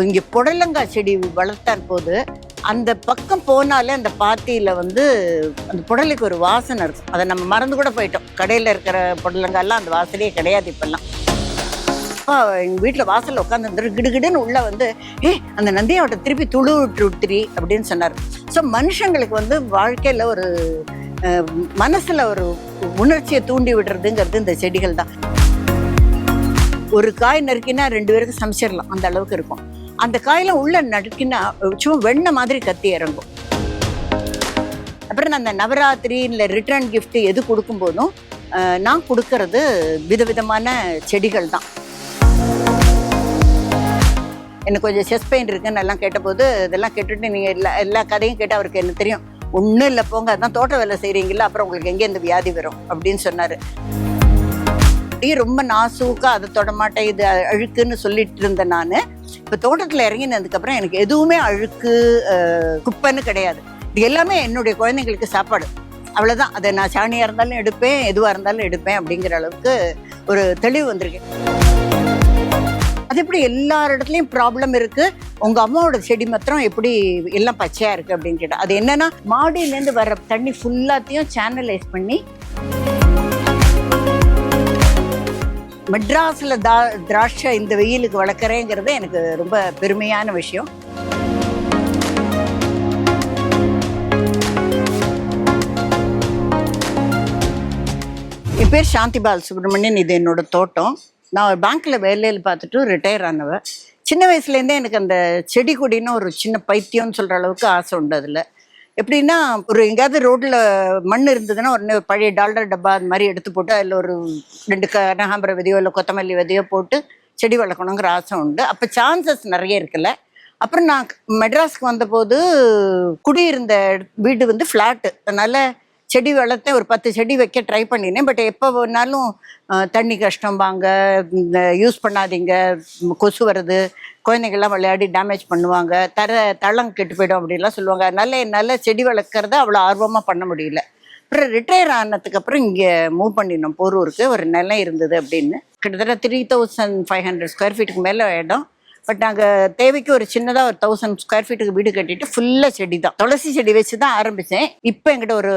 இங்க புடலங்காய் செடி வளர்த்தார் போது அந்த பக்கம் போனாலே அந்த பாத்தியில வந்து அந்த புடலைக்கு ஒரு வாசனை இருக்கும். அதை நம்ம மறந்து கூட போயிட்டோம். கடையில இருக்கிற புடலங்காய்லாம் அந்த வாசனையே கிடையாது இப்பெல்லாம். அப்பா எங்க வீட்டுல வாசலில் உட்காந்து கிடுகிடுன்னு உள்ள வந்து ஏ அந்த நந்தியாவட்ட திருப்பி துளு விட்டு விட்டுரி அப்படின்னு சொன்னார். ஸோ மனுஷங்களுக்கு வந்து வாழ்க்கையில ஒரு மனசில் மனசுல ஒரு உணர்ச்சியை தூண்டி விடுறதுங்கிறது இந்த செடிகள் தான். ஒரு காய் நறுக்கினா ரெண்டு பேருக்கு சமைச்சிடலாம். அந்த அளவுக்கு இருக்கும். அந்த காயெல்லாம் உள்ள நடுக்கினா சும்மா வெண்ணெய் மாதிரி கத்தி இறங்கும். அப்புறம் நான் அந்த நவராத்திரி இல்லை ரிட்டர்ன் கிஃப்ட் எது கொடுக்கும் போதும் நான் கொடுக்கறது விதவிதமான செடிகள் தான். எனக்கு கொஞ்சம் செஸ் பெயின் இருக்குன்னு எல்லாம் கேட்டபோது இதெல்லாம் கேட்டுட்டு நீங்கள் எல்லா எல்லா கதையும் கேட்டால் அவருக்கு என்ன தெரியும். ஒன்றும் இல்லை போங்க அதான் தோட்ட வேலை செய்கிறீங்களா அப்புறம் உங்களுக்கு எங்கே இந்த வியாதி வரும்? அப்படின்னு சொன்னார். அப்படியே ரொம்ப நாசூக்காக அதை தொடமாட்டேன் இது அழுக்குன்னு சொல்லிட்டு இருந்தேன் நான். இப்போ தோட்டத்தில் இறங்கினதுக்கப்புறம் எனக்கு எதுவுமே அழுக்கு குப்பைன்னு கிடையாது. இது எல்லாமே என்னுடைய குழந்தைங்களுக்கு சாப்பாடு. அவ்வளோதான் அதை நான் சாணியாக இருந்தாலும் எடுப்பேன் எதுவாக இருந்தாலும் எடுப்பேன் அப்படிங்கிற அளவுக்கு ஒரு தெளிவு வந்திருக்கு. அது எப்படி எல்லார் இடத்துலையும் ப்ராப்ளம் இருக்குது உங்கள் அம்மாவோட செடி மாத்திரம் எப்படி எல்லாம் பச்சையாக இருக்குது அப்படின்னு கேட்டால் அது என்னென்னா மாடியிலேருந்து வர வர்ற தண்ணி ஃபுல்லாத்தையும் சேனலைஸ் பண்ணி மெட்ராஸில் தா திராட்சை இந்த வெயிலுக்கு வளர்க்குறேங்கிறது எனக்கு ரொம்ப பெருமையான விஷயம். என் பேர் சாந்தி பால் சுப்ரமணியன் இது என்னோட தோட்டம். நான் ஒரு பேங்க்கில் வேலையில் பார்த்துட்டு ரிட்டையர் ஆனவ. சின்ன வயசுலேருந்தே எனக்கு அந்த செடி கொடின்னு ஒரு சின்ன பைத்தியம்னு சொல்கிற அளவுக்கு ஆசை உண்டு அதில். எப்படின்னா ஒரு எங்கேயாவது ரோட்டில் மண் இருந்ததுன்னா ஒன்று ஒரு பழைய டால்டர் டப்பா அது மாதிரி எடுத்து போட்டு அதில் ஒரு ரெண்டு கனகாம்பரம் விதையோ இல்லை கொத்தமல்லி விதையோ போட்டு செடி வளர்க்கணுங்கிற ஆசை உண்டு. அப்போ சான்சஸ் நிறைய இருக்குல்ல. அப்புறம் நான் மெட்ராஸ்க்கு வந்தபோது குடியிருந்த வீடு வந்து ஃப்ளாட்டு அதனால செடி வளர்த்தேன் ஒரு பத்து செடி வைக்க ட்ரை பண்ணினேன் பட் எப்போ வேணாலும் தண்ணி கஷ்டம் வாங்க இந்த யூஸ் பண்ணாதீங்க. கொசு வருது குழந்தைங்கள்லாம் விளையாடி டேமேஜ் பண்ணுவாங்க. தர தளம் கெட்டு போயிடும் அப்படிலாம் சொல்லுவாங்க. அதனால என்னால் செடி வளர்க்குறத அவ்வளோ ஆர்வமாக பண்ண முடியல. அப்புறம் ரிட்டையர் ஆனதுக்கு அப்புறம் இங்கே மூவ் பண்ணினோம் போரூருக்கு ஒரு நிலம் இருந்தது அப்படின்னு. கிட்டத்தட்ட three thousand five hundred square ஃபீட்டுக்கு மேலே இடம். பட் நாங்கள் தேவைக்கு ஒரு சின்னதாக ஒரு தௌசண்ட் ஸ்கொயர் ஃபீட்டுக்கு வீடு கட்டிட்டு ஃபுல்லாக செடி தான் துளசி செடி வச்சு தான் ஆரம்பித்தேன் இப்போ எங்கிட்ட ஒரு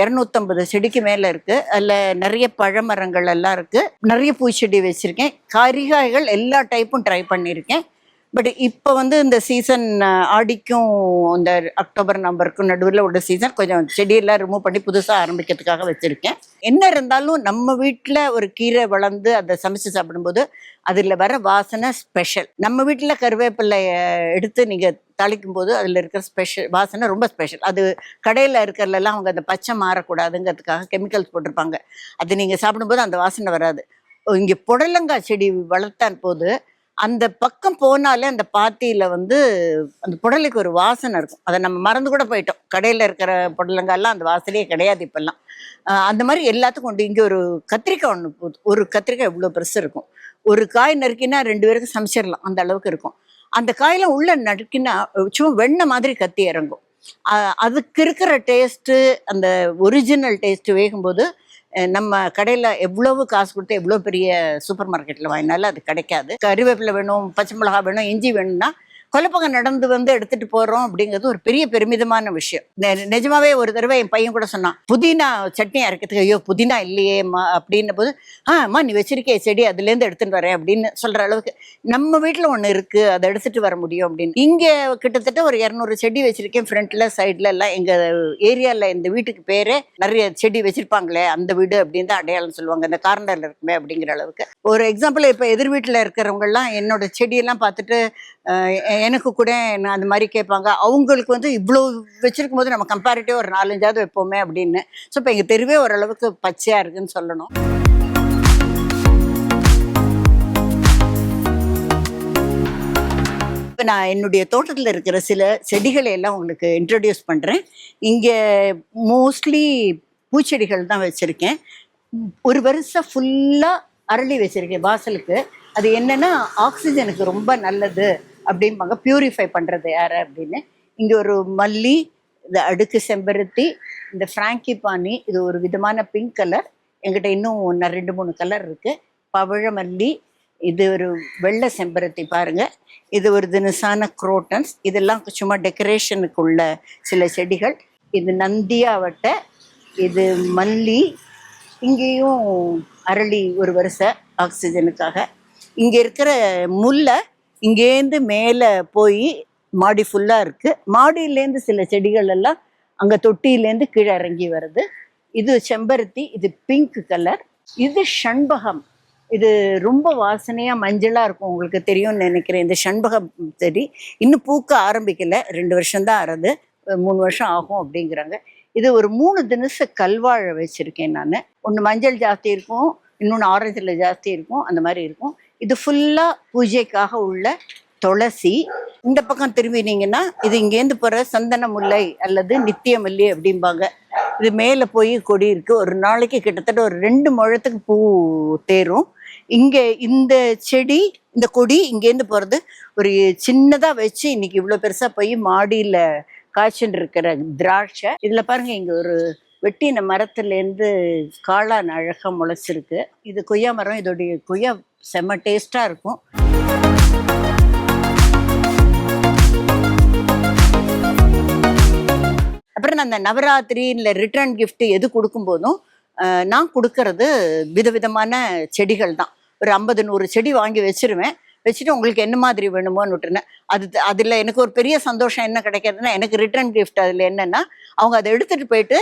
இரநூத்தம்பது செடிக்கு மேலே இருக்குது அதில் நிறைய பழமரங்கள் எல்லாம் இருக்குது நிறைய பூச்செடி வச்சுருக்கேன். கறிகாய்கள் எல்லா டைப்பும் ட்ரை பண்ணியிருக்கேன் பட் இப்போ வந்து இந்த சீசன் ஆடிக்கும் இந்த அக்டோபர் நவம்பருக்கும் நடுவில் உள்ள சீசன் கொஞ்சம் செடியெல்லாம் ரிமூவ் பண்ணி புதுசாக ஆரம்பிக்கிறதுக்காக வச்சுருக்கேன். என்ன இருந்தாலும் நம்ம வீட்டில் ஒரு கீரை வளர்ந்து அதை சமைச்சு சாப்பிடும்போது அதில் வர வாசனை ஸ்பெஷல் நம்ம வீட்டில் கருவேப்பிலையை எடுத்து நீங்கள் தாளிக்கும் போது அதில் இருக்கிற ஸ்பெஷல் வாசனை ரொம்ப ஸ்பெஷல் அது கடையில் இருக்கிறதெல்லாம் அவங்க அந்த பச்சை மாறக்கூடாதுங்கிறதுக்காக கெமிக்கல்ஸ் போட்டிருப்பாங்க. அது நீங்கள் சாப்பிடும்போது அந்த வாசனை வராது. இங்கே புடலங்காய் செடி வளர்த்தான் போது அந்த பக்கம் போனாலே அந்த பாத்தியில் வந்து அந்த புடலைக்கு ஒரு வாசனை இருக்கும். அதை நம்ம மறந்து கூட போயிட்டோம். கடையில் இருக்கிற புடலங்காய்லாம் அந்த வாசனையே கிடையாது இப்போல்லாம். அந்த மாதிரி எல்லாத்துக்கும் உண்டு. இங்கே ஒரு கத்திரிக்காய் ஒன்று போகுது ஒரு கத்திரிக்காய் இவ்வளோ பெருசு இருக்கும். ஒரு காய் நறுக்கினா ரெண்டு பேருக்கு சமைச்சிடலாம் அந்த அளவுக்கு இருக்கும். அந்த காயில உள்ள நறுக்கினா சும்மா வெண்ணெய் மாதிரி கத்தி இறங்கும். அதுக்கு இருக்கிற டேஸ்ட்டு அந்த ஒரிஜினல் டேஸ்ட்டு வேகும்போது நம்ம கடையில் எவ்வளவு காசு கொடுத்து எவ்வளோ பெரிய சூப்பர் மார்க்கெட்டில் வாங்கினாலும் அது கிடைக்காது. கருவேப்பிலை வேணும் பச்சை மிளகா வேணும் இஞ்சி வேணும்னா கொலப்பங்க நடந்து வந்து எடுத்துட்டு போறோம் அப்படிங்கிறது ஒரு பெரிய பெருமிதமான விஷயம். நிஜமாவே ஒரு தடவை என் பையன் கூட சொன்னான் புதினா சட்னி அரைக்கிறதுக்கு ஐயோ புதினா இல்லையேம்மா அப்படின்ன போது ஆ அம்மா நீ வச்சிருக்கே செடி அதுலேருந்து எடுத்துட்டு வரேன் அப்படின்னு சொல்ற அளவுக்கு நம்ம வீட்டில் ஒன்று இருக்கு அதை எடுத்துட்டு வர முடியும் அப்படின்னு. இங்கே கிட்டத்தட்ட ஒரு இரநூறு செடி வச்சிருக்கேன் ஃப்ரண்ட்ல சைட்ல எல்லாம். எங்க ஏரியால இந்த வீட்டுக்கு பேரே நிறைய செடி வச்சிருப்பாங்களே அந்த வீடு அப்படின்னு தான் அடையாளம் சொல்லுவாங்க இந்த கார்னர்ல இருக்குமே அப்படிங்கிற அளவுக்கு. ஒரு எக்ஸாம்பிள் இப்போ எதிர் வீட்டில் இருக்கிறவங்க எல்லாம் என்னோட செடியெல்லாம் பார்த்துட்டு எனக்கு கூட என்ன அந்த மாதிரி கேட்பாங்க. அவங்களுக்கு வந்து இவ்வளோ வச்சுருக்கும் போது நம்ம கம்பேரிட்டிவ் ஒரு நாலஞ்சாவது வைப்போமே அப்படின்னு. ஸோ இப்போ எங்கள் தெருவே ஓரளவுக்கு பச்சையாக இருக்குன்னு சொல்லணும். இப்போ நான் என்னுடைய தோட்டத்தில் இருக்கிற சில செடிகளை எல்லாம் உங்களுக்கு இன்ட்ரடியூஸ் பண்ணுறேன் இங்கே மோஸ்ட்லி பூச்செடிகள் தான் வச்சுருக்கேன். ஒரு வருஷம் ஃபுல்லாக அரளி வச்சுருக்கேன் வாசலுக்கு. அது என்னென்னா ஆக்சிஜனுக்கு ரொம்ப நல்லது. அப்படிம்பாங்க. பியூரிஃபை பண்ணுறது யார் அப்படின்னு. இங்கே ஒரு மல்லி இந்த அடுக்கு செம்பருத்தி இந்த ஃப்ராங்கி பானி இது ஒரு விதமான பிங்க் கலர் எங்கிட்ட இன்னும் ஒன்று ரெண்டு மூணு கலர் இருக்குது பவழமல்லி இது ஒரு வெள்ளை செம்பருத்தி பாருங்க. இது ஒரு தினசான குரோட்டன்ஸ் இதெல்லாம் சும்மா டெக்கரேஷனுக்கு உள்ள சில செடிகள். இது நந்தியாவட்டை இது மல்லி இங்கேயும் அரளி ஒரு வருஷ ஆக்சிஜனுக்காக இங்கே இருக்கிற முல்லை இங்கேருந்து மேலே போய் மாடி ஃபுல்லாக இருக்குது மாடியிலேருந்து சில செடிகள் எல்லாம் அங்கே தொட்டியிலேருந்து கீழே இறங்கி வருது. இது செம்பருத்தி இது பிங்க் கலர் இது ஷண்பகம் இது ரொம்ப வாசனையாக மஞ்சளாக இருக்கும் உங்களுக்கு தெரியும்னு நினைக்கிறேன். இந்த ஷண்பகம் செடி இன்னும் பூக்க ஆரம்பிக்கலை. ரெண்டு வருஷம்தான் ஆறுது மூணு வருஷம் ஆகும் அப்படிங்கிறாங்க. இது ஒரு மூணு தினசு கல்வாழை வச்சுருக்கேன் நான். ஒன்று மஞ்சள் ஜாஸ்தி இருக்கும் இன்னொன்று ஆரஞ்சில் ஜாஸ்தி இருக்கும் அந்த மாதிரி இருக்கும். இது ஃபுல்லா பூஜைக்காக உள்ள துளசி. இந்த பக்கம் திரும்பினீங்கன்னா இது இங்கேருந்து போகிற சந்தன முல்லை அல்லது நித்திய மல்லி அப்படிம்பாங்க. இது மேலே போய் கொடி இருக்கு. ஒரு நாளைக்கு கிட்டத்தட்ட ஒரு ரெண்டு முழத்துக்கு பூ தேரும். இங்கே இந்த செடி இந்த கொடி இங்கேருந்து போகிறது ஒரு சின்னதாக வச்சு இன்னைக்கு இவ்வளோ பெருசாக போய் மாடியில் காய்ச்சின்னு இருக்கிற திராட்சை. இதில் பாருங்க இங்கே ஒரு வெட்டின மரத்துலேருந்து காளான் அழகாக முளைச்சிருக்கு. இது கொய்யா மரம் இதோடைய கொய்யா செம்ம டேஸ்ட்டாக இருக்கும். அப்புறம் நான் அந்த நவராத்திரி இல்லை ரிட்டர்ன் கிஃப்ட் எது கொடுக்கும்போதும் நான் கொடுக்கறது விதவிதமான செடிகள் தான். ஒரு ஐம்பது நூறு செடி வாங்கி வச்சிருவேன். வச்சுட்டு உங்களுக்கு என்ன மாதிரி வேணுமோன்னு விட்டுருந்தேன் அது அதில் எனக்கு ஒரு பெரிய சந்தோஷம் என்ன கிடைக்கிறதுனா எனக்கு ரிட்டர்ன் கிஃப்ட் அதில் என்னென்னா அவங்க அதை எடுத்துகிட்டு போயிட்டு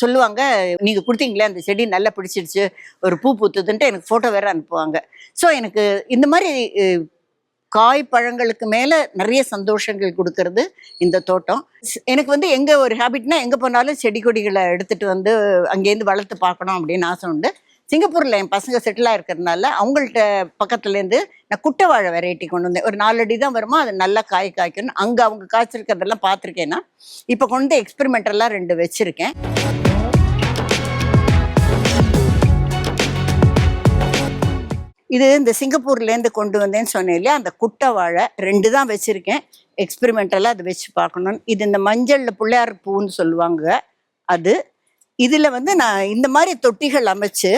சொல்லுவாங்க நீங்கள் கொடுத்தீங்களே அந்த செடி நல்லா பிடிச்சிடுச்சு ஒரு பூ பூத்துதுன்ட்டு எனக்கு ஃபோட்டோ வேற அனுப்புவாங்க. ஸோ எனக்கு இந்த மாதிரி காய் பழங்களுக்கு மேலே நிறைய சந்தோஷங்கள் கொடுக்கறது இந்த தோட்டம். எனக்கு வந்து எங்கே ஒரு ஹேபிட்னா எங்கே போனாலும் செடி கொடிகளை எடுத்துகிட்டு வந்து அங்கேருந்து வளர்த்து பார்க்கணும் அப்படின்னு ஆசை உண்டு. சிங்கப்பூரில் என் பசங்க செட்டிலாக இருக்கிறதுனால அவங்கள்ட்ட பக்கத்துலேருந்து நான் குட்டை வாழை வெரைட்டி கொண்டு வந்தேன். ஒரு நாலு அடி தான் வருமா? அது நல்லா காய் காய்க்கணும். அங்கே அவங்க காய்ச்சிருக்கிறதெல்லாம் பார்த்துருக்கேன்னா இப்போ கொண்டு வந்து எக்ஸ்பெரிமெண்டெல்லாம் ரெண்டு வச்சுருக்கேன். இது இந்த சிங்கப்பூர்லேருந்து கொண்டு வந்தேன்னு சொன்னேன் இல்லையா? அந்த குட்டை வாழை ரெண்டு தான் வச்சுருக்கேன். எக்ஸ்பெரிமெண்டலாக அதை வச்சு பார்க்கணும். இது இந்த மஞ்சளில் பிள்ளையார் பூன்னு சொல்லுவாங்க. அது. இதில் வந்து நான் இந்த மாதிரி தொட்டிகள் அமைச்சு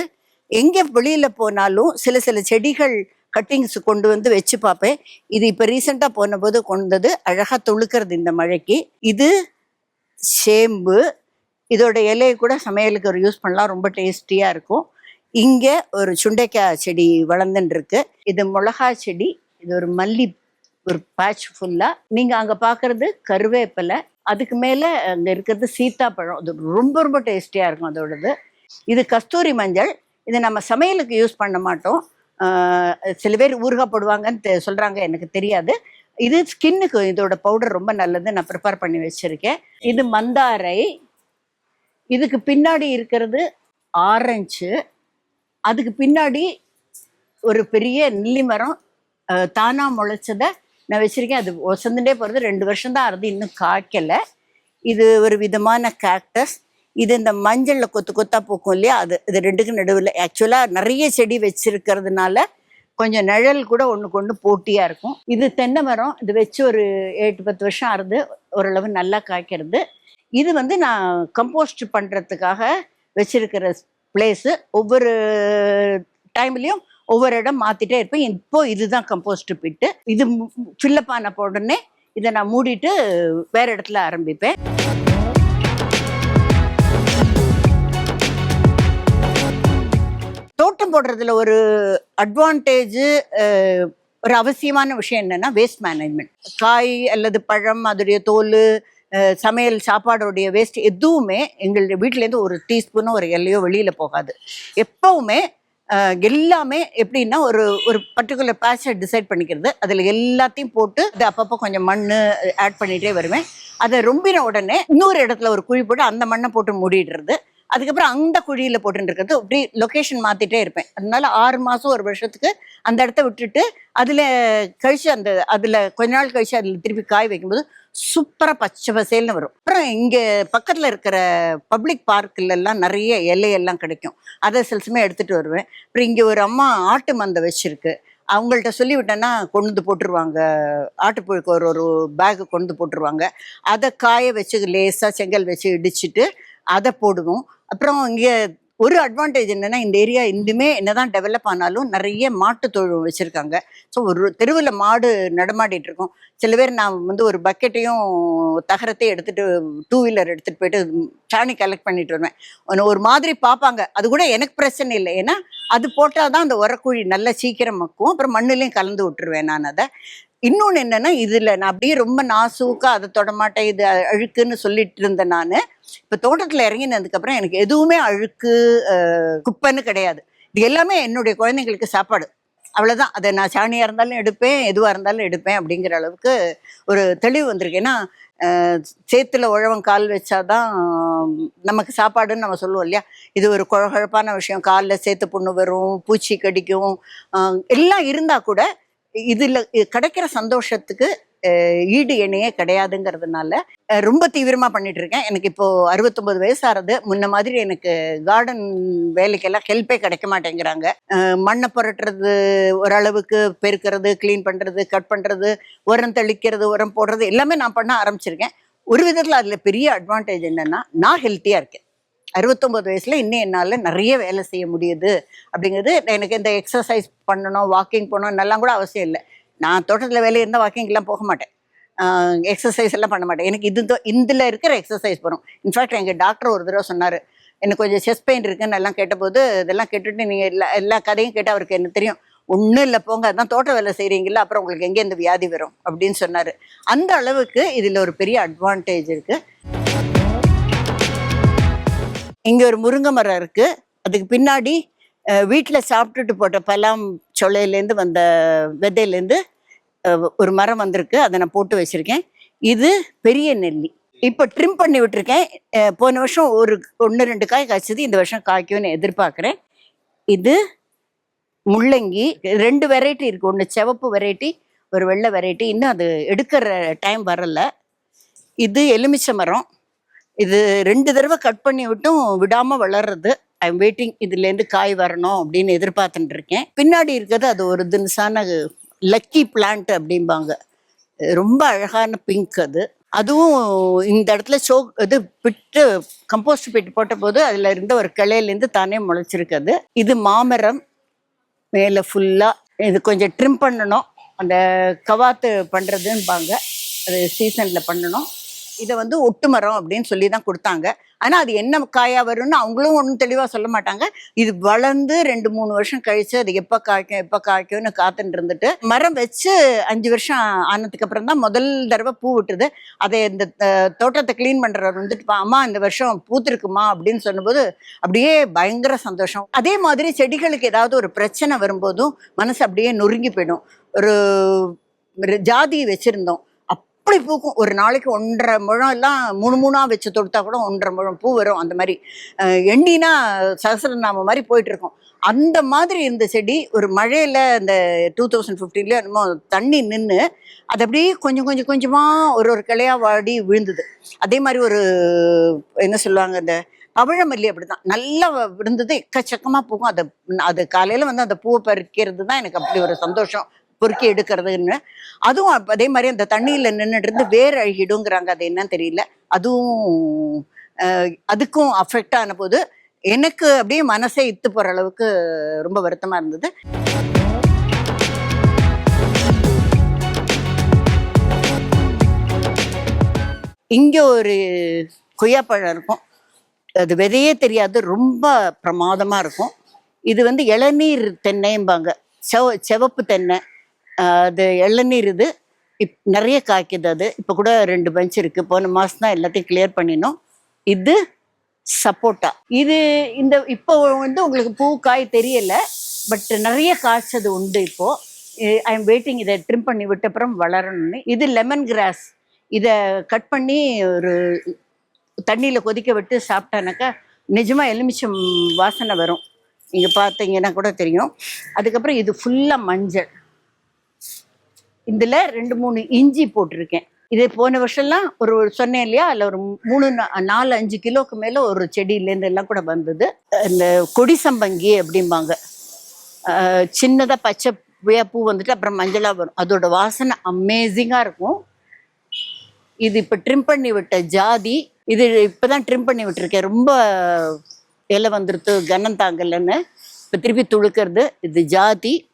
எங்கே வெளியில் போனாலும் சில சில செடிகள் கட்டிங்ஸ் கொண்டு வந்து வச்சு பார்ப்பேன். இது இப்போ ரீசெண்டாக போன போது கொண்டு வந்தது அழகாக துளுக்கிறது இந்த மழைக்கு. இது சேம்பு. இதோட இலையை கூட சமையலுக்கு ஒரு யூஸ் பண்ணலாம். ரொம்ப டேஸ்டியாக இருக்கும். இங்கே ஒரு சுண்டைக்காய் செடி வளர்ந்துட்டுருக்கு. இது மிளகா செடி. இது ஒரு மல்லி ஒரு பேட்ச் ஃபுல்லாக நீங்கள் அங்கே பார்க்குறது கருவேப்பிலை. அதுக்கு மேலே அங்கே இருக்கிறது சீத்தாப்பழம். அது ரொம்ப ரொம்ப டேஸ்டியாக இருக்கும் அதோடது. இது கஸ்தூரி மஞ்சள். இது நம்ம சமையலுக்கு யூஸ் பண்ண மாட்டோம். சில பேர் ஊறுகாய் போடுவாங்கன்னு தெ- சொல்கிறாங்க எனக்கு தெரியாது. இது ஸ்கின்னுக்கு இதோட பவுடர் ரொம்ப நல்லது நான் ப்ரிப்பேர் பண்ணி வச்சுருக்கேன். இது மந்தாரை. இதுக்கு பின்னாடி இருக்கிறது ஆரஞ்சு அதுக்கு பின்னாடி ஒரு பெரிய நெல்லி மரம். தானாக முளைச்சதை நான் வச்சுருக்கேன். அது ஒசந்துட்டே போகிறது ரெண்டு வருஷம் தான் ஆகுது இன்னும் காய்க்கலை. இது ஒரு விதமான கேக்டஸ் இது இந்த மஞ்சளில் கொத்து கொத்தா பூக்கும் இல்லையா? அது இது ரெண்டுக்கும் நடுவில். ஆக்சுவலாக நிறைய செடி வச்சிருக்கிறதுனால கொஞ்சம் நிழல் கூட ஒன்றுக்கு ஒன்று போட்டியாக இருக்கும். இது தென்னை மரம். இது வச்சு ஒரு எட்டு பத்து வருஷம் ஆகுது ஓரளவு நல்லா காய்க்கிறது. இது வந்து நான் கம்போஸ்ட் பண்ணுறதுக்காக வச்சிருக்கிற பிளேஸு ஒவ்வொரு டைம்லேயும் ஒவ்வொரு இடம் மாற்றிட்டே இருப்பேன். இப்போ இதுதான் கம்போஸ்ட் பிட்டு இது ஃபில்லப் ஆன உடனே இதை நான் மூடிட்டு வேறு இடத்துல ஆரம்பிப்பேன். தோட்டம் போடுறதுல ஒரு அட்வான்டேஜ் ஒரு அவசியமான விஷயம் என்னன்னா வேஸ்ட் மேனேஜ்மெண்ட் காய் அல்லது பழம் அதோடைய தோல் சமையல் சாப்பாடோடைய வேஸ்ட் எதுவுமே எங்களுடைய வீட்டிலேருந்து ஒரு டீஸ்பூனோ ஒரு எல்லையோ வெளியில் போகாது. எப்பவுமே எல்லாமே எப்படின்னா ஒரு ஒரு பர்டிகுலர் பேட்சை டிசைட் பண்ணிக்கிறது. அதில் எல்லாத்தையும் போட்டு அது அப்பப்போ கொஞ்சம் மண் ஆட் பண்ணிகிட்டே வருவேன். அதை ரொம்பின உடனே இன்னொரு இடத்துல ஒரு குழி போட்டு அந்த மண்ணை போட்டு மூடிடுறது. அதுக்கப்புறம் அந்த குழியில் போட்டுருக்கிறது இருக்கிறது அப்படி லொக்கேஷன் மாற்றிட்டே இருப்பேன். அதனால ஆறு மாதம் ஒரு வருஷத்துக்கு அந்த இடத்த விட்டுட்டு அதில் கழிச்சு அந்த அதில் கொஞ்ச நாள் கழிச்சு அதில் திருப்பி காய் வைக்கும்போது சூப்பராக பச்சை பசேல்னு வரும். அப்புறம் இங்கே பக்கத்தில் இருக்கிற பப்ளிக் பார்க்கிலெல்லாம் நிறைய இலையெல்லாம் கிடைக்கும். அதை சில சமயம் எடுத்துகிட்டு வருவேன். அப்புறம் இங்கே ஒரு அம்மா ஆட்டு மந்தை வச்சுருக்கு. அவங்கள்ட்ட சொல்லிவிட்டேன்னா கொண்டு வந்து போட்டுருவாங்க. ஆட்டுப்புழுக்கு ஒரு ஒரு பேக்கு கொண்டு வந்து போட்டுருவாங்க. அதை காய வச்சு லேசாக செங்கல் வச்சு இடிச்சிட்டு அதை போடுவோம். அப்புறம் இங்கே ஒரு அட்வான்டேஜ் என்னன்னா இந்த ஏரியா இன்னுமே என்னதான் டெவலப் ஆனாலும் நிறைய மாட்டு தொழில் வச்சிருக்காங்க. ஸோ ஒரு தெருவில் மாடு நடமாடிட்டு இருக்கோம். சில பேர் நான் வந்து ஒரு பக்கெட்டையும் தகரத்தையும் எடுத்துட்டு டூ வீலர் எடுத்துட்டு போயிட்டு சாணி கலெக்ட் பண்ணிட்டு வருவேன். ஒரு மாதிரி பார்ப்பாங்க. அது கூட எனக்கு பிரச்சனை இல்லை. ஏன்னா அது போட்டால் தான் அந்த உரக்குழி நல்லா சீக்கிரம் மக்கும். அப்புறம் மண்ணுலேயும் கலந்து விட்டுருவேன் நான் அதை. இன்னொன்று என்னென்னா இதில் நான் அப்படியே ரொம்ப நாசூக்காக அதை தொடமாட்டேன் இது அழுக்குன்னு சொல்லிட்டு இருந்தேன் நான். இப்போ தோட்டத்தில் இறங்கினதுக்கப்புறம் எனக்கு எதுவுமே அழுக்கு குப்பைன்னு கிடையாது. இது எல்லாமே என்னுடைய குழந்தைங்களுக்கு சாப்பாடு. அவ்வளோதான் அதை நான் சாணியாக இருந்தாலும் எடுப்பேன் எதுவாக இருந்தாலும் எடுப்பேன் அப்படிங்கிற அளவுக்கு ஒரு தெளிவு வந்திருக்கு. ஏன்னா சேத்துல உழவன் கால் வச்சாதான் நமக்கு சாப்பாடுன்னு நம்ம சொல்லுவோம் இல்லையா? இது ஒரு குழகுழப்பான விஷயம். காலில் சேத்து புண்ணு வரும் பூச்சி கடிக்கும். எல்லாம் இருந்தால் கூட இதில் கிடைக்கிற சந்தோஷத்துக்கு ஈடு இணையே கிடையாதுங்கிறதுனால ரொம்ப தீவிரமாக பண்ணிட்டு இருக்கேன். எனக்கு இப்போ அறுபத்தொம்பது வயசு ஆறது முன்ன மாதிரி எனக்கு கார்டன் வேலைக்கெல்லாம் ஹெல்ப்பே கிடைக்க மாட்டேங்கிறாங்க. மண்ணை புரட்டுறது ஓரளவுக்கு பெருக்கிறது க்ளீன் பண்ணுறது கட் பண்ணுறது உரம் தெளிக்கிறது உரம் போடுறது எல்லாமே நான் பண்ண ஆரம்பிச்சிருக்கேன். ஒரு விதத்தில் அதில் பெரிய அட்வான்டேஜ் என்னன்னா நான் ஹெல்த்தியாக இருக்கேன். அறுபத்தொம்பது வயசில் இன்னும் என்னால் நிறைய வேலை செய்ய முடியுது. அப்படிங்கிறது எனக்கு இந்த எக்ஸசைஸ் பண்ணணும் வாக்கிங் போகணும் நல்லா கூட அவசியம் இல்லை. நான் தோட்டத்தில் வேலை இருந்தால் வாக்கிங்லாம் போக மாட்டேன். எக்ஸசைஸ் எல்லாம் பண்ண மாட்டேன். எனக்கு இது இதில் இருக்கிற எக்ஸசைஸ் வரும். இன்ஃபேக்ட் எங்கள் டாக்டர் ஒரு தடவை சொன்னார். எனக்கு கொஞ்சம் செஸ்ட் பெயின் இருக்குன்னு எல்லாம் கேட்டபோது இதெல்லாம் கேட்டுட்டு நீங்கள் எல்லா எல்லா கதையும் கேட்டு அவருக்கு என்ன தெரியும். ஒன்றும் இல்லை போங்க அதான் தோட்ட வேலை செய்கிறீங்களா அப்புறம் உங்களுக்கு எங்கே இந்த வியாதி வரும்? அப்படின்னு சொன்னார். அந்த அளவுக்கு இதில் ஒரு பெரிய அட்வான்டேஜ் இருக்குது இங்கே ஒரு முருங்கை மரம் இருக்குது அதுக்கு பின்னாடி வீட்டில் சாப்பிட்டுட்டு போட்ட பலாம் சொலையிலேருந்து வந்த விதையிலேருந்து ஒரு மரம் வந்திருக்கு. அதை நான் போட்டு வச்சுருக்கேன். இது பெரிய நெல்லி. இப்போ ட்ரிம் பண்ணி விட்டுருக்கேன். போன வருஷம் ஒரு ஒன்று ரெண்டு காய் காய்ச்சது. இந்த வருஷம் காய்க்கும்னு எதிர்பார்க்குறேன். இது முள்ளங்கி ரெண்டு வெரைட்டி இருக்குது ஒன்று சிவப்பு வெரைட்டி ஒரு வெள்ளை வெரைட்டி இன்னும் அது எடுக்கிற டைம் வரல. இது எலுமிச்சை மரம். இது ரெண்டு தடவை கட் பண்ணி விட்டும் விடாம வளர்றது. ஐ எம் வெயிட்டிங் இதுலேருந்து காய் வரணும் அப்படின்னு எதிர்பார்த்துட்டு இருக்கேன். பின்னாடி இருக்கிறது அது ஒரு தினசான லக்கி பிளான்ட் அப்படிம்பாங்க. ரொம்ப அழகான பிங்க் அது. அதுவும் இந்த இடத்துல சோ இது பிட்டு கம்போஸ்ட் பிட்டு போட்ட போது அதில் இருந்த ஒரு கிளையிலேருந்து தானே முளைச்சிருக்கு அது இது மாமரம். மேலே ஃபுல்லாக இது கொஞ்சம் ட்ரிம் பண்ணணும். அந்த கவாத்து பண்ணுறதும்பாங்க அது சீசனில் பண்ணணும். இதை வந்து ஒட்டு மரம் அப்படின்னு சொல்லி தான் கொடுத்தாங்க. ஆனால் அது என்ன காயா வரும்னு அவங்களும் ஒன்றும் தெளிவாக சொல்ல மாட்டாங்க. இது வளர்ந்து ரெண்டு மூணு வருஷம் கழிச்சு அது எப்போ காய்க்கும் எப்போ காய்க்கும்னு காத்துட்டு இருந்துட்டு மரம் வச்சு அஞ்சு வருஷம் ஆனதுக்கு அப்புறம் தான் முதல் தடவை பூ விட்டுது. அதை இந்த தோட்டத்தை க்ளீன் பண்ணுறவர் வந்துட்டு அம்மா இந்த வருஷம் பூத்திருக்குமா? அப்படின்னு சொன்னபோது அப்படியே பயங்கர சந்தோஷம். அதே மாதிரி செடிகளுக்கு ஏதாவது ஒரு பிரச்சனை வரும்போதும் மனசு அப்படியே நொறுங்கி போயிடும். ஒரு ஜாதி வச்சுருந்தோம். அப்படி பூக்கும். ஒரு நாளைக்கு ஒன்றரை முழம் எல்லாம் மூணு மூணாக வச்சு தொடுத்தா கூட ஒன்றரை முழம் பூ வரும். அந்த மாதிரி எண்ணினா சகசிரநாம மாதிரி போயிட்டு இருக்கும். அந்த மாதிரி இருந்த செடி ஒரு மழையில் இந்த டூ தௌசண்ட் ஃபிஃப்டீன்ல என்னமோ தண்ணி நின்று அது அப்படியே கொஞ்சம் கொஞ்சம் கொஞ்சமாக ஒரு ஒரு கிளையாக வாடி விழுந்தது. அதே மாதிரி ஒரு என்ன சொல்லுவாங்க இந்த பவழமல்லி அப்படிதான். நல்லா விழுந்தது எக்கச்சக்கமாக பூக்கும். அதை அது காலையில் வந்து அந்த பூவை பறிக்கிறது தான் எனக்கு அப்படி ஒரு சந்தோஷம். பொறுக்கி எடுக்கிறதுன்னு அதுவும் அதே மாதிரி அந்த தண்ணியில் நின்றுட்டு இருந்து வேர் அழுகிடுங்கிறாங்க. அது என்னன்னு தெரியல. அதுவும் அதுக்கும் அஃபெக்ட் ஆன போது எனக்கு அப்படியே மனசே இத்து போற அளவுக்கு ரொம்ப வருத்தமா இருந்தது. இங்க ஒரு கொய்யாப்பழம் இருக்கும். அது விதையே தெரியாது. ரொம்ப பிரமாதமா இருக்கும். இது வந்து இளநீர் தென்னைம்பாங்க. செவ சிவப்பு தென்னை. அது இளநீர் இது. இப் நிறைய காய்க்குது அது. இப்போ கூட ரெண்டு பஞ்ச் இருக்குது போன மாதம் தான் எல்லாத்தையும் கிளியர் பண்ணினோம். இது சப்போட்டா. இது இந்த இப்போ வந்து உங்களுக்கு பூ காய் தெரியல. பட் நிறைய காய்ச்சது உண்டு இப்போது ஐ எம் வெயிட்டிங் இதை ட்ரிம் பண்ணி விட்ட அப்புறம் வளரணும்னு. இது லெமன் கிராஸ் இதை கட் பண்ணி ஒரு தண்ணியில் கொதிக்க விட்டு சாப்பிட்டானாக்கா நிஜமாக எலுமிச்சம் வாசனை வரும். இங்கே பார்த்தீங்கன்னா கூட தெரியும். அதுக்கப்புறம் இது ஃபுல்லாக மஞ்சள். இதுல ரெண்டு மூணு இஞ்சி போட்டிருக்கேன். இது போன வருஷம்லாம் ஒரு சொன்னேன் இல்லையா? அதில் ஒரு மூணு நா- நாலு அஞ்சு கிலோக்கு மேலே ஒரு செடியிலேருந்து எல்லாம் கூட வந்தது. இந்த கொடி சம்பங்கி அப்படிம்பாங்க. சின்னதாக சின்னதா பச்சை புயா பூ வந்துட்டு அப்புறம் மஞ்சளா வரும். அதோட வாசனை அமேசிங்கா இருக்கும். இது இப்போ ட்ரிம் பண்ணி விட்ட ஜாதி. இது இப்பதான் ட்ரிம் பண்ணி விட்டுருக்கேன். ரொம்ப இலை வந்துருத்து கனம் தாங்கலைன்னு. இப்போ திருப்பி துளுக்கிறது. இது ஜாதி.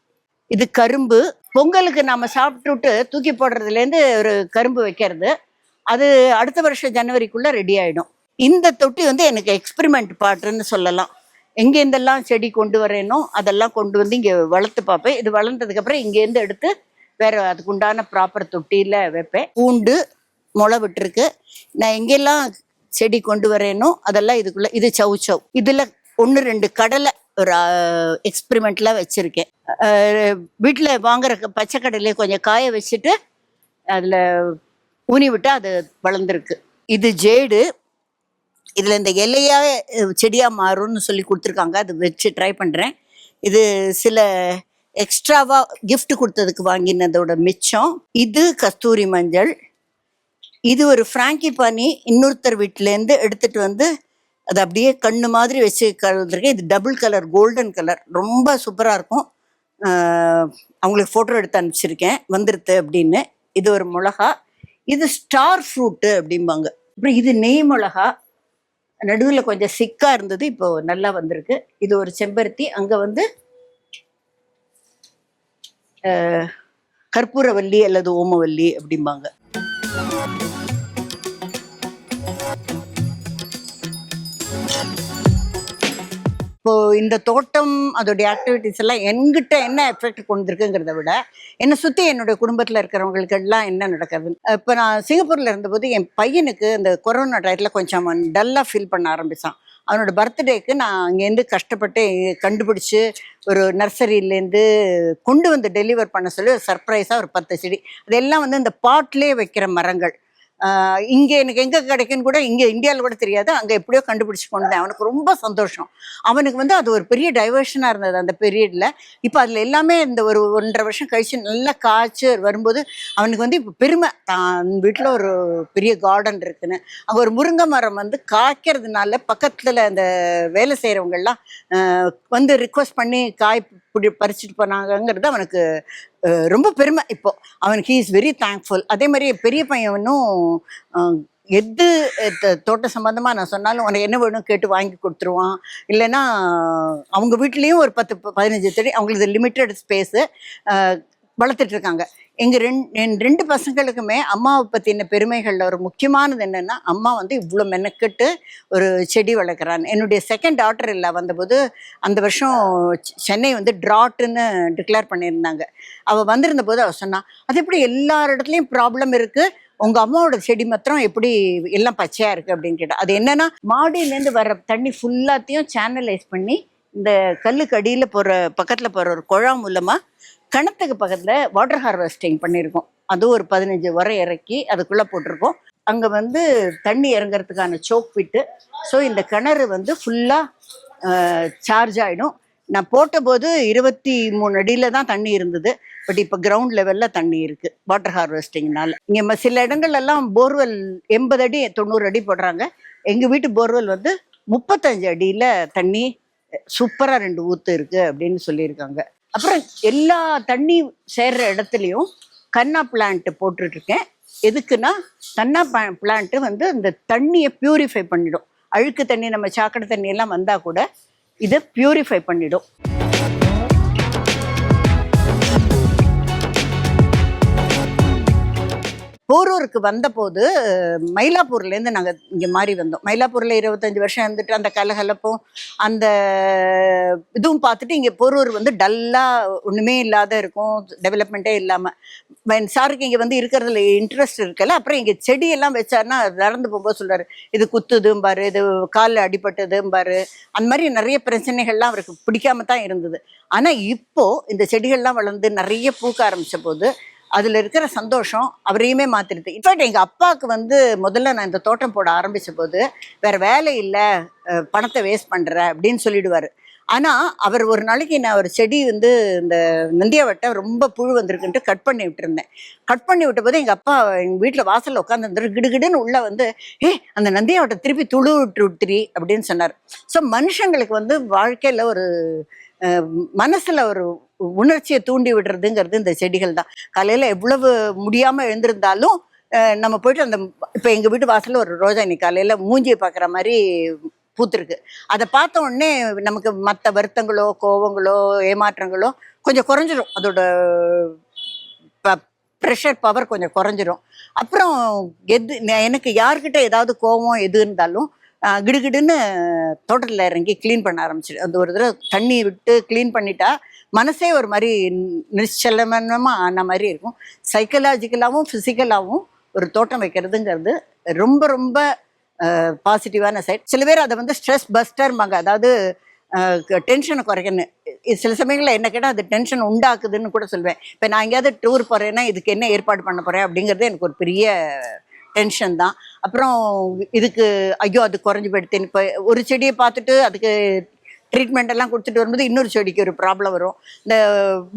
இது கரும்பு. பொங்கலுக்கு நம்ம சாப்பிட்டுட்டு தூக்கி போடுறதுலேருந்து ஒரு கரும்பு வைக்கிறது. அது அடுத்த வருஷம் ஜனவரிக்குள்ளே ரெடி ஆகிடும் இந்த தொட்டி வந்து எனக்கு எக்ஸ்பிரிமெண்ட் பாட்டுன்னு சொல்லலாம். எங்கேருந்தெல்லாம் செடி கொண்டு வரேனோ அதெல்லாம் கொண்டு வந்து இங்கே வளர்த்து பார்ப்பேன். இது வளர்ந்ததுக்கப்புறம் இங்கேருந்து எடுத்து வேற அதுக்கு உண்டான ப்ராப்பர் தொட்டியில் வைப்பேன். பூண்டு முளை விட்டுருக்கு. நான் எங்கெல்லாம் செடி கொண்டு வரேனோ அதெல்லாம் இதுக்குள்ளே இது சவு சவ் இதில் ஒன்று ரெண்டு கடலை ஒரு எக்ஸ்பிரிமெண்ட்லாம் வச்சுருக்கேன். வீட்டில் வாங்குற க- பச்சை கொஞ்சம் காய வச்சுட்டு அதில் ஊனி விட்டால் அது வளர்ந்துருக்கு. இது ஜேடு இதில் இந்த இலையா செடியாக மாறும்னு சொல்லி கொடுத்துருக்காங்க. அது வச்சு ட்ரை பண்ணுறேன் இது சில எக்ஸ்ட்ராவாக கிஃப்ட் கொடுத்ததுக்கு வாங்கினதோட மிச்சம் இது கஸ்தூரி மஞ்சள். இது ஒரு ஃப்ராங்கி பானி இன்னொருத்தர் வீட்டிலேருந்து எடுத்துகிட்டு வந்து அது அப்படியே கண்ணு மாதிரி வச்சு கலந்துருக்கேன் இது டபுள் கலர் கோல்டன் கலர் ரொம்ப சூப்பராக இருக்கும். அவங்களுக்கு ஃபோட்டோ எடுத்து அனுப்பிச்சிருக்கேன். வந்துருது அப்படின்னு. இது ஒரு மிளகா. இது ஸ்டார் ஃப்ரூட்டு அப்படிம்பாங்க. அப்புறம் இது நெய் மிளகா. நடுவில் கொஞ்சம் சிக்காக இருந்தது. இப்போ நல்லா வந்திருக்கு. இது ஒரு செம்பருத்தி. அங்கே வந்து கற்பூரவல்லி அல்லது ஓமவல்லி அப்படிம்பாங்க. இப்போ இந்த தோட்டம் அதோடைய ஆக்டிவிட்டிஸ் எல்லாம் என்கிட்ட என்ன எஃபெக்ட் கொண்டிருக்குங்கிறத விட என்னை சுற்றி என்னுடைய குடும்பத்தில் இருக்கிறவங்களுக்கு எல்லாம் என்ன நடக்குது? இப்போ நான் சிங்கப்பூரில் இருந்தபோது என் பையனுக்கு இந்த கொரோனா டயத்தில் கொஞ்சம் டல்லாக ஃபீல் பண்ண ஆரம்பித்தான் அவனோட பர்த்டேக்கு நான் அங்கேருந்து கஷ்டப்பட்டு கண்டுபிடிச்சி ஒரு நர்சரியிலேருந்து கொண்டு வந்து டெலிவர் பண்ண சொல்லி ஒரு சர்ப்ரைஸாக ஒரு பத்து செடி அதெல்லாம் வந்து இந்த பாட்லேயே வைக்கிற மரங்கள். இங்கே எனக்கு எங்கே கிடைக்குன்னு கூட இங்கே இந்தியாவில் கூட தெரியாது. அங்கே எப்படியோ கண்டுபிடிச்சு கொண்டு அவனுக்கு ரொம்ப சந்தோஷம். அவனுக்கு வந்து அது ஒரு பெரிய டைவர்ஷனாக இருந்தது அந்த பீரியடில் இப்போ அதில் எல்லாமே இந்த ஒரு ஒன்றரை வருஷம் கழிச்சு நல்லா காய்ச்சி வரும்போது அவனுக்கு வந்து இப்போ பெருமை. தான் வீட்டில் ஒரு பெரிய கார்டன் இருக்குன்னு. அங்கே ஒரு முருங்கை மரம் வந்து காய்க்கிறதுனால பக்கத்தில் அந்த வேலை செய்கிறவங்கெல்லாம் வந்து ரிக்வஸ்ட் பண்ணி காய் பிடி பறிச்சுட்டு போனாங்கங்கிறது அவனுக்கு ரொம்ப பெருமை. இப்போ அவனுக்கு இஸ் வெரி தேங்க்ஃபுல் அதே மாதிரி பெரிய பையனும் எது த- தோட்ட சம்பந்தமாக நான் சொன்னாலும் உனக்கு என்ன வேணும் கேட்டு வாங்கி கொடுத்துருவான். இல்லைன்னா அவங்க வீட்லேயும் ஒரு பத்து பதினஞ்சு செடி அவங்களுக்கு லிமிட்டட் ஸ்பேஸு வளர்த்துட்ருக்காங்க எங்கள் ரெண்டு என் ரெண்டு பசங்களுக்குமே அம்மாவை பற்றின பெருமைகளில் ஒரு முக்கியமானது என்னென்னா அம்மா வந்து இவ்வளோ மெனக்கெட்டு ஒரு செடி வளர்க்குறான் என்னுடைய செகண்ட் டாட்டர் இல்லை வந்தபோது அந்த வருஷம் சென்னை வந்து ட்ராட்டுன்னு டிக்ளேர் பண்ணியிருந்தாங்க. அவள் வந்திருந்த போது அவள் சொன்னான் அது எப்படி எல்லார் இடத்துலையும் ப்ராப்ளம் இருக்குது உங்கள் அம்மாவோட செடி மாத்திரம் எப்படி எல்லாம் பச்சையாக இருக்குது அப்படின்னு கேட்டால் அது என்னென்னா மாடியிலேருந்து வர தண்ணி ஃபுல்லாத்தையும் சேனலைஸ் பண்ணி இந்த கல்லுக்கு அடியில் போகிற பக்கத்தில் போகிற ஒரு குழா மூலமாக கிணத்துக்கு பக்கத்தில் வாட்டர் ஹார்வெஸ்டிங் பண்ணியிருக்கோம் அதுவும் ஒரு பதினஞ்சு வரை இறக்கி அதுக்குள்ளே போட்டிருக்கோம். அங்கே வந்து தண்ணி இறங்குறதுக்கான சோக் விட்டு ஸோ இந்த கிணறு வந்து ஃபுல்லாக சார்ஜ் ஆகிடும் நான் போட்டபோது இருபத்தி மூணு அடியில் தான் தண்ணி இருந்தது. பட் இப்போ கிரவுண்ட் லெவலில் தண்ணி இருக்குது வாட்டர் ஹார்வெஸ்டிங்னால இங்கே சில இடங்கள்லாம் போர்வெல் எண்பது அடி தொண்ணூறு அடி போடுறாங்க. எங்கள் வீட்டு போர்வெல் வந்து முப்பத்தஞ்சு அடியில் தண்ணி சூப்பராக ரெண்டு ஊற்று இருக்கு அப்படின்னு சொல்லியிருக்காங்க. அப்புறம் எல்லா தண்ணி சேர்ற இடத்துலையும் கன்னா பிளான்ட் போட்டுட்டு இருக்கேன் எதுக்குன்னா கன்னா பிளான்ட் வந்து அந்த தண்ணியை பியூரிஃபை பண்ணிடும். அழுக்கு தண்ணி நம்ம சாக்கடை தண்ணி எல்லாம் வந்தா கூட இதை பியூரிஃபை பண்ணிடும். போரூருக்கு வந்தபோது மயிலாப்பூர்லேருந்து நாங்கள் இங்கே மாறி வந்தோம். மயிலாப்பூரில் இருபத்தஞ்சி வருஷம் இருந்துட்டு அந்த கலகலப்பும் அந்த இதுவும் பார்த்துட்டு இங்கே போரூர் வந்து டல்லாக ஒன்றுமே இல்லாத இருக்கும் டெவலப்மெண்ட்டே இல்லாமல் சாருக்கு இங்கே வந்து இருக்கிறதுல இன்ட்ரெஸ்ட் இருக்கல அப்புறம் இங்கே செடியெல்லாம் வச்சாருன்னா நடந்து போகும்போது சொல்கிறார் இது குத்துதும்பாரு இது காலில் அடிபட்டதும்பாரு அந்த மாதிரி நிறைய பிரச்சனைகள்லாம் அவருக்கு பிடிக்காம தான் இருந்தது. ஆனால் இப்போ இந்த செடிகள்லாம் வளர்ந்து நிறைய பூக்க ஆரம்பிச்ச போது அதில் இருக்கிற சந்தோஷம் அவரையுமே மாற்றிடுது இன்ஃபேக்ட் எங்கள் அப்பாவுக்கு வந்து முதல்ல நான் இந்த தோட்டம் போட ஆரம்பித்த போது வேற வேலை இல்லை பணத்தை வேஸ்ட் பண்ணுற அப்படின்னு சொல்லிடுவார். ஆனால் அவர் ஒரு நாளைக்கு நான் ஒரு செடி வந்து இந்த நந்தியாவட்டை ரொம்ப புழு வந்திருக்குன்ட்டு கட் பண்ணி விட்டுருந்தேன். கட் பண்ணி விட்ட போது எங்கள் அப்பா எங்கள் வீட்டில் வாசலில் உட்காந்துருந்தாரு கிடுகிடுன்னு உள்ளே வந்து ஏ அந்த நந்தியாவட்டை திருப்பி துளு விட்டு விட்டுரி அப்படின்னு சொன்னார். ஸோ மனுஷங்களுக்கு வந்து வாழ்க்கையில் ஒரு மனசுல ஒரு உணர்ச்சியை தூண்டி விடுறதுங்கிறது இந்த செடிகள் தான். காலையில் எவ்வளவு முடியாமல் எழுந்திருந்தாலும் நம்ம போயிட்டு அந்த இப்போ எங்கள் வீட்டு வாசலில் ஒரு ரோஜா இன்னைக்கு காலையில் மூஞ்சியை பார்க்குற மாதிரி பூத்திருக்கு. அதை பார்த்த உடனே நமக்கு மற்ற வருத்தங்களோ கோவங்களோ ஏமாற்றங்களோ கொஞ்சம் குறைஞ்சிரும். அதோட ப்ரெஷர் பவர் கொஞ்சம் குறைஞ்சிரும். அப்புறம் எது எனக்கு யார்கிட்ட ஏதாவது கோவம் எது இருந்தாலும் கிடுகிடுன்னு தோட்டத்தில் இறங்கி க்ளீன் பண்ண ஆரம்பிச்சிடு அந்த ஒரு தடவை தண்ணி விட்டு க்ளீன் பண்ணிட்டா மனசே ஒரு மாதிரி நிச்சலமனமாக ஆன மாதிரி இருக்கும். சைக்கலாஜிக்கலாகவும் ஃபிசிக்கலாகவும் ஒரு தோட்டம் வைக்கிறதுங்கிறது ரொம்ப ரொம்ப பாசிட்டிவான சைட் சில பேர் அதை வந்து ஸ்ட்ரெஸ் பஸ்டர்மாங்க அதாவது டென்ஷனை குறைக்கணும் இது சில சமயங்களில் என்ன கேட்டால் அது டென்ஷன் உண்டாக்குதுன்னு கூட சொல்வேன். இப்போ நான் எங்கேயாவது டூர் போகிறேன்னா இதுக்கு என்ன ஏற்பாடு பண்ண போகிறேன் அப்படிங்கிறது எனக்கு ஒரு பெரிய டென்ஷன் தான். அப்புறம் இதுக்கு ஐயோ அது குறைஞ்சி போயிடுத்தேன் இப்போ ஒரு செடியை பார்த்துட்டு அதுக்கு ட்ரீட்மெண்ட் எல்லாம் கொடுத்துட்டு வரும்போது இன்னொரு செடிக்கு ஒரு ப்ராப்ளம் வரும். இந்த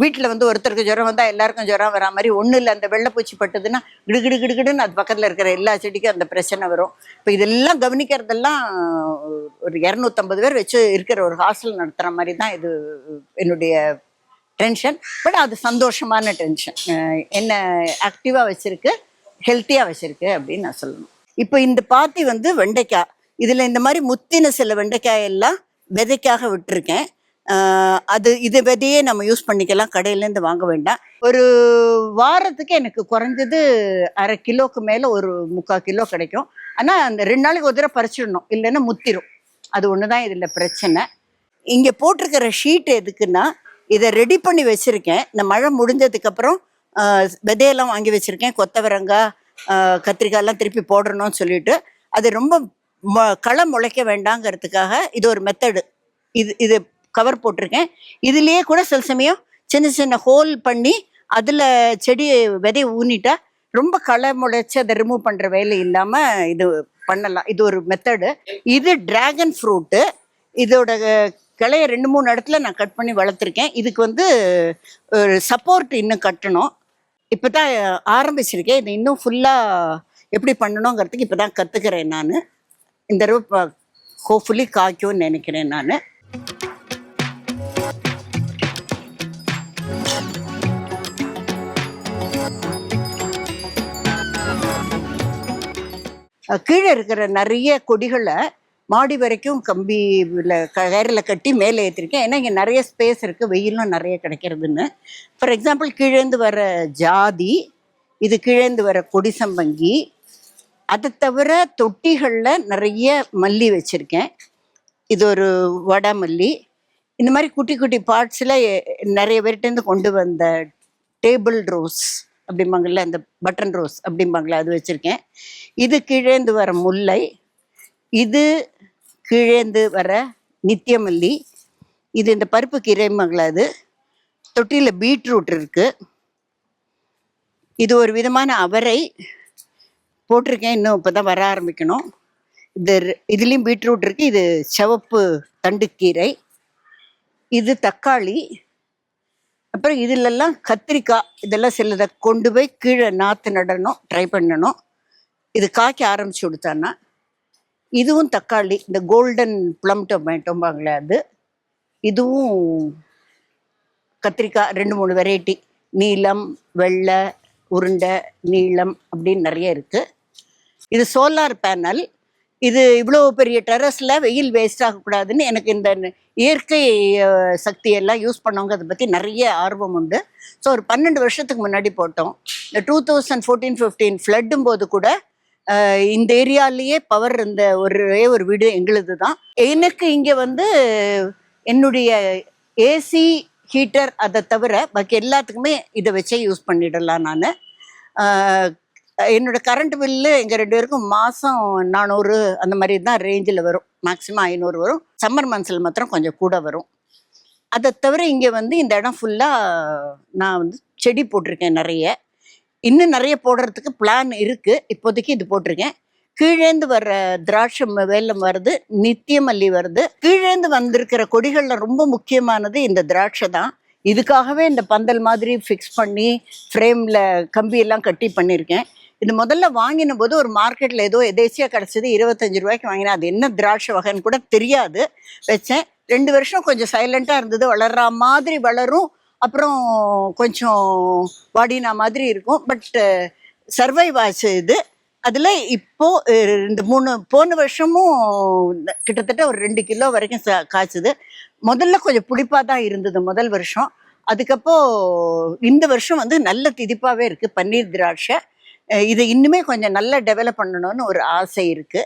வீட்டில் வந்து ஒருத்தருக்கு ஜுரம் வந்தால் எல்லாருக்கும் ஜுரம் வரா மாதிரி ஒன்றும் இல்லை. அந்த வெள்ளைப்பூச்சி பட்டதுன்னா கிடுகிடு கிடுகிடுன்னு அது பக்கத்தில் இருக்கிற எல்லா செடிக்கும் அந்த பிரச்சனை வரும். இப்போ இதெல்லாம் கவனிக்கிறதெல்லாம் ஒரு இரநூத்தம்பது பேர் வச்சு இருக்கிற ஒரு ஹாஸ்டல் நடத்துகிற மாதிரி தான் இது என்னுடைய டென்ஷன் பட் அது சந்தோஷமான டென்ஷன் என்ன ஆக்டிவாக வச்சுருக்கு. ஹெல்த்தியாக வச்சுருக்கு அப்படின்னு நான் சொல்லணும். இப்போ இந்த பாத்தி வந்து வெண்டைக்காய் இதில் இந்த மாதிரி முத்தின சில வெண்டைக்காய் எல்லாம் விதைக்காக விட்டுருக்கேன். அது இது விதையே நம்ம யூஸ் பண்ணிக்கலாம் கடையிலேருந்து வாங்க வேண்டாம். ஒரு வாரத்துக்கு எனக்கு குறைஞ்சது அரை கிலோக்கு மேலே ஒரு முக்கால் கிலோ கிடைக்கும். ஆனால் அந்த ரெண்டு நாளைக்கு ஒரு தடவை பறிச்சிடணும் இல்லைன்னா முத்திரும். அது ஒன்று தான் இதில் பிரச்சனை. இங்கே போட்டிருக்கிற ஷீட் எதுக்குன்னா இதை ரெடி பண்ணி வச்சுருக்கேன். இந்த மழை முடிஞ்சதுக்கப்புறம் விதையெல்லாம் வாங்கி வச்சுருக்கேன். கொத்தவரங்காய் கத்திரிக்காயெல்லாம் திருப்பி போடணும்னு சொல்லிட்டு. அது ரொம்ப மொ களை முளைக்க வேண்டாங்கிறதுக்காக இது ஒரு மெத்தடு இது இது கவர் போட்டிருக்கேன். இதுலேயே கூட சில சமயம் சின்ன சின்ன ஹோல் பண்ணி அதில் செடி விதை ஊனிட்டா ரொம்ப களை முளைச்சி அதை ரிமூவ் பண்ணுற வேலை இல்லாமல் இது பண்ணலாம். இது ஒரு மெத்தடு இது டிராகன் ஃப்ரூட்டு இதோட கிளைய ரெண்டு மூணு இடத்துல நான் கட் பண்ணி வளர்த்துருக்கேன். இதுக்கு வந்து ஒரு சப்போர்ட் இன்னும் கட்டணும். இப்போ தான் ஆரம்பிச்சிருக்கேன். இது இன்னும் ஃபுல்லாக எப்படி பண்ணணுங்கிறதுக்கு இப்போ தான் கற்றுக்கிறேன் நான். இந்த தடவை ஹோப்ஃபுல்லி காய்க்கும்னு நினைக்கிறேன் நான். கீழே இருக்கிற நிறைய கொடிகளை மாடி வரைக்கும் கம்பியில் கயரில் கட்டி மேலே ஏற்றிருக்கேன் ஏன்னா இங்கே நிறைய ஸ்பேஸ் இருக்குது வெயிலும் நிறைய கிடைக்கிறதுன்னு. ஃபார் எக்ஸாம்பிள் கீழேந்து வர ஜாதி இது கீழேந்து வர கொடிசம்பங்கி அதை தவிர தொட்டிகளில் நிறைய மல்லி வச்சுருக்கேன். இது ஒரு வடமல்லி இந்த மாதிரி குட்டி குட்டி பார்ட்ஸில் நிறைய பேர்கிட்டேருந்து கொண்டு வந்த டேபிள் ரோஸ் அப்படிம்பாங்கள்ல அந்த பட்டன் ரோஸ் அப்படிம்பாங்களே அது வச்சுருக்கேன். இது கீழேந்து வர முல்லை. இது கீழேந்து வர நித்தியமல்லி. இது இந்த பருப்பு கீரை அது தொட்டியில் பீட்ரூட் இருக்குது இது ஒரு விதமான அவரை போட்டிருக்கேன். இன்னும் இப்போ தான் வர ஆரம்பிக்கணும். இது இதுலேயும் பீட்ரூட் இருக்குது இது சிவப்பு தண்டுக்கீரை இது தக்காளி. அப்புறம் இதிலெல்லாம் கத்திரிக்காய் இதெல்லாம் சிலதை கொண்டு போய் கீழே நாற்று நடணும். ட்ரை பண்ணணும். இது காய்க்க ஆரம்பிச்சு கொடுத்தான்னா இதுவும் தக்காளி இந்த கோல்டன் ப்ளம் டொமேட்டோம்பாங்களே அது. இதுவும் கத்திரிக்காய் ரெண்டு மூணு வெரைட்டி நீலம் வெள்ளை உருண்டை நீளம் அப்படின்னு நிறைய இருக்குது இது சோலார் பேனல் இது இவ்வளோ பெரிய டெரஸில் வெயில் வேஸ்ட் ஆகக்கூடாதுன்னு எனக்கு இந்த இயற்கை சக்தியெல்லாம் யூஸ் பண்ணவங்க அதை பற்றி நிறைய ஆர்வம் உண்டு. ஸோ ஒரு பன்னெண்டு வருஷத்துக்கு முன்னாடி போட்டோம். இந்த டூ தௌசண்ட் ஃபோர்டீன் ஃபிஃப்டீன் ஃப்ளட்டும் போது கூட இந்த ஏரியாலேயே பவர் இருந்த ஒரே ஒரு வீடு எங்களுது தான் எனக்கு இங்கே வந்து என்னுடைய ஏசி ஹீட்டர் அதை தவிர பாக்கி எல்லாத்துக்குமே இதை வச்சே யூஸ் பண்ணிடலாம் நான். என்னோட கரண்ட் பில்லு எங்கள் ரெண்டு பேருக்கும் மாதம் நானூறு அந்த மாதிரி தான் ரேஞ்சில் வரும். மேக்ஸிமம் ஐநூறு வரும். சம்மர் மந்த்ஸில் மாத்திரம் கொஞ்சம் கூட வரும். அதை தவிர இங்கே வந்து இந்த இடம் ஃபுல்லாக நான் வந்து செடி போட்டிருக்கேன் நிறைய. இன்னும் நிறைய போடுறதுக்கு பிளான் இருக்குது இப்போதைக்கு இது போட்டிருக்கேன். கீழேந்து வர்ற திராட்சை வேலம் வருது நித்தியமல்லி வருது. கீழேந்து வந்திருக்கிற கொடிகளில் ரொம்ப முக்கியமானது இந்த திராட்சை தான். இதுக்காகவே இந்த பந்தல் மாதிரி ஃபிக்ஸ் பண்ணி ஃப்ரேமில் கம்பியெல்லாம் கட்டி பண்ணியிருக்கேன் இது முதல்ல வாங்கின போது ஒரு மார்க்கெட்டில் ஏதோ எதேசியாக கிடச்சிது இருபத்தஞ்சி ரூபாய்க்கு வாங்கினேன். அது என்ன திராட்சை வகைன்னு கூட தெரியாது. வச்சேன். ரெண்டு வருஷம் கொஞ்சம் சைலண்ட்டாக இருந்தது. வளர்ற மாதிரி வளரும். அப்புறம் கொஞ்சம் வாடினா மாதிரி இருக்கும். பட் சர்வைவ் uh, ஆச்சு இது. அதில் இப்போ ரெண்டு மூணு போன வருஷமும் கிட்டத்தட்ட ஒரு ரெண்டு கிலோ வரைக்கும் சா- காய்ச்சுது. முதல்ல கொஞ்சம் புளிப்பாக தான் இருந்தது முதல் வருஷம். அதுக்கப்போ இந்த வருஷம் வந்து நல்ல திதிப்பாகவே இருக்குது பன்னீர் திராட்சை. இதை இன்னுமே கொஞ்சம் நல்லா டெவலப் பண்ணணும்னு ஒரு ஆசை இருக்குது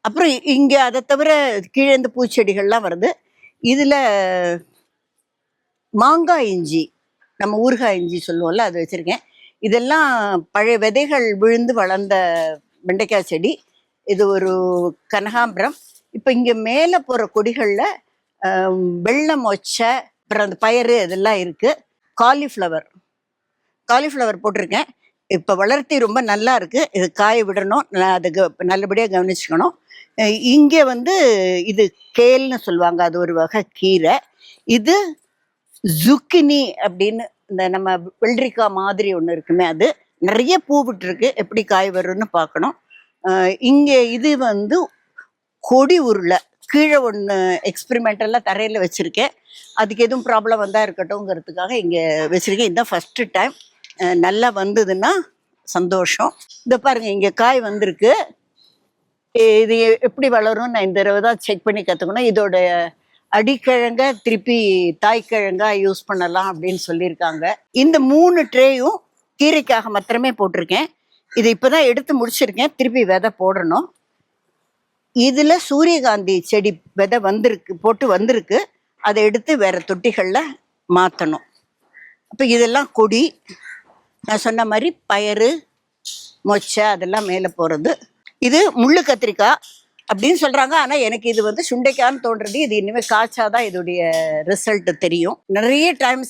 அப்புறம் இங்கே அதை தவிர கீழேந்து பூச்செடிகள்லாம் வருது. இதில் மாங்காய் இஞ்சி நம்ம ஊறுகாய் இஞ்சி சொல்லுவோம்ல அது வச்சுருக்கேன். இதெல்லாம் பழைய விதைகள் விழுந்து வளர்ந்த வெண்டைக்காய் செடி. இது ஒரு கனகாம்பரம். இப்போ இங்கே மேலே போகிற கொடிகளில் வெள்ளம் மொச்சை அப்புறம் அந்த பயறு இதெல்லாம் இருக்குது காலிஃப்ளவர். காலிஃப்ளவர் போட்டிருக்கேன். இப்போ வளர்த்தி ரொம்ப நல்லா இருக்குது இது காய விடணும். நான் அதை க நல்லபடியாக கவனிச்சுக்கணும். இங்கே வந்து இது கேல்னு சொல்லுவாங்க. அது ஒரு வகை கீரை. இது ஜுக்கினி அப்படின்னு இந்த நம்ம வெள்ளரிக்காய் மாதிரி ஒன்று இருக்குமே அது நிறைய பூ விட்டுருக்கு. எப்படி காய் வரும்னு பார்க்கணும். இங்கே இது வந்து கொடி உருளை. கீழே ஒன்று எக்ஸ்பெரிமெண்டெல்லாம் தரையில் வச்சுருக்கேன். அதுக்கு எதுவும் ப்ராப்ளம் வந்தால் இருக்கட்டும்ங்கிறதுக்காக இங்கே வச்சுருக்கேன். இதுதான் ஃபஸ்ட்டு டைம் நல்லா வந்ததுன்னா சந்தோஷம். இந்த பாருங்கள் இங்கே காய் வந்திருக்கு. இது எப்படி வளரும் நான் இந்த தடவை தான் செக் பண்ணி கற்றுக்கணும். இதோட அடிக்கிழங்க திருப்பி தாய்க்கிழங்கா யூஸ் பண்ணலாம் அப்படின்னு சொல்லியிருக்காங்க. இந்த மூணு ட்ரேயும் கீரைக்காக மாத்திரமே போட்டிருக்கேன். இது இப்போதான் எடுத்து முடிச்சிருக்கேன். திருப்பி விதை போடணும். இதில் சூரியகாந்தி செடி விதை வந்திருக்கு போட்டு வந்திருக்கு. அதை எடுத்து வேற தொட்டிகளில் மாற்றணும் அப்போ இதெல்லாம் கொடி நான் சொன்ன மாதிரி பயறு மொச்சை அதெல்லாம் மேலே போகிறது இது முள்ளு கத்திரிக்காய். அப்படின்னு சொல்கிறாங்க ஆனால் எனக்கு இது வந்து சுண்டைக்கான்னு தோன்றது இது இனிமேல் காய்ச்சாதான் இதோடைய ரிசல்ட் தெரியும். நிறைய டைம்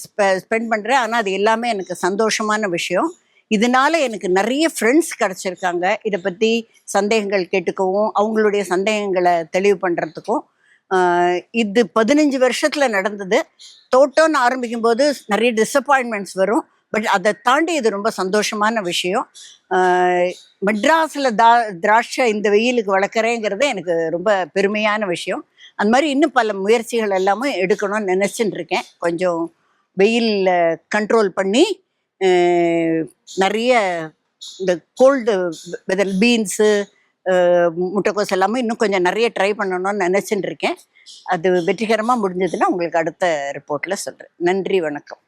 ஸ்பெண்ட் பண்ணுறேன் ஆனால் அது எல்லாமே எனக்கு சந்தோஷமான விஷயம். இதனால எனக்கு நிறைய ஃப்ரெண்ட்ஸ் கிடச்சிருக்காங்க. இதை பற்றி சந்தேகங்கள் கேட்டுக்கவும் அவங்களுடைய சந்தேகங்களை தெளிவு பண்ணுறதுக்கும் இது பதினஞ்சு வருஷத்துல நடந்தது. தோட்டம்னு ஆரம்பிக்கும் போது நிறைய டிசப்பாயின்மெண்ட்ஸ் வரும். பட் அதை தாண்டி இது ரொம்ப சந்தோஷமான விஷயம். மெட்ராஸில் தா திராட்சை இந்த வெயிலுக்கு வளர்க்குறேங்கிறது எனக்கு ரொம்ப பெருமையான விஷயம். அந்த மாதிரி இன்னும் பல முயற்சிகள் எல்லாமே எடுக்கணும்னு நினச்சிட்டு இருக்கேன். கொஞ்சம் வெயிலில் கண்ட்ரோல் பண்ணி நிறைய இந்த கோல்டு வெதர் பீன்ஸு முட்டைக்கோஸ் எல்லாமே இன்னும் கொஞ்சம் நிறைய ட்ரை பண்ணணும்னு நினச்சிட்டு இருக்கேன். அது வெற்றிகரமாக முடிஞ்சதுன்னா உங்களுக்கு அடுத்த ரிப்போர்ட்டில் சொல்கிறேன் நன்றி வணக்கம்.